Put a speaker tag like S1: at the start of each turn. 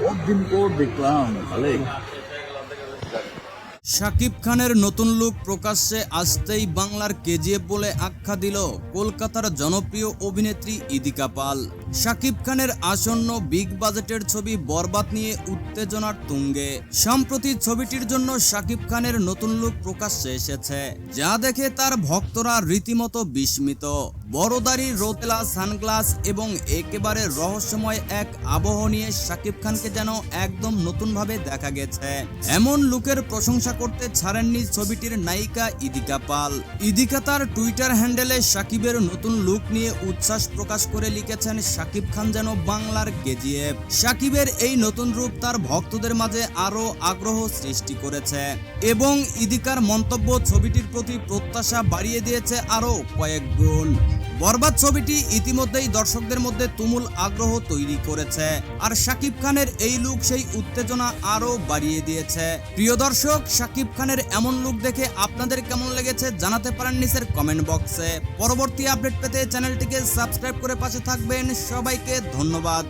S1: Huwag din ko, big lang. Balik.
S2: Shakib খানের নতুন look প্রকাশ্যে আসতেই বাংলার কেজিএফ বলে আখ্যা দিল কলকাতার জনপ্রিয় অভিনেত্রী ইদিকা পাল। শাকিব খানের আসন্ন বিগ বাজেটের ছবি বরবাদ নিয়ে উত্তেজনার তুঙ্গে। সম্প্রতি ছবিটির জন্য শাকিব খানের নতুন লুক প্রকাশ্যে এসেছে, যা দেখে তার ভক্তরা রীতিমতো বিস্মিত। বড়দারি রোতেলা, সানগ্লাস এবং একেবারে রহস্যময় এক আবহ নিয়ে শাকিব খানকে যেন একদম নতুনভাবে দেখা গেছে। এমন লুকের প্রশংসা করতে ছাড়েননি ছবিটির নায়িকা ইদিকা পাল। ইদিকা তার টুইটার হ্যান্ডেলে সাকিবের নতুন লুক নিয়ে উচ্ছ্বাস প্রকাশ করে লিখেছেন, সাকিব খান যেন বাংলার কেজিএফ। সাকিবের এই নতুন রূপ তার ভক্তদের মাঝে আরও আগ্রহ সৃষ্টি করেছে এবং ইদিকার মন্তব্য ছবিটির প্রতি প্রত্যাশা বাড়িয়ে দিয়েছে আরও কয়েক গুণ। বরবাদ ছবিটি ইতিমধ্যেই দর্শকদের মধ্যে তুমুল আগ্রহ তৈরি করেছে। আর শাকিব খানের এই লুক সেই উত্তেজনা আরও বাড়িয়ে দিয়েছে। প্রিয় দর্শক, শাকিব খানের এমন লুক দেখে আপনাদের কেমন লেগেছে জানাতে পারেন নিচের কমেন্ট বক্সে পরবর্তী আপডেট পেতে চ্যানেলটিকে সাবস্ক্রাইব করে পাশে থাকবেন। সবাইকে ধন্যবাদ।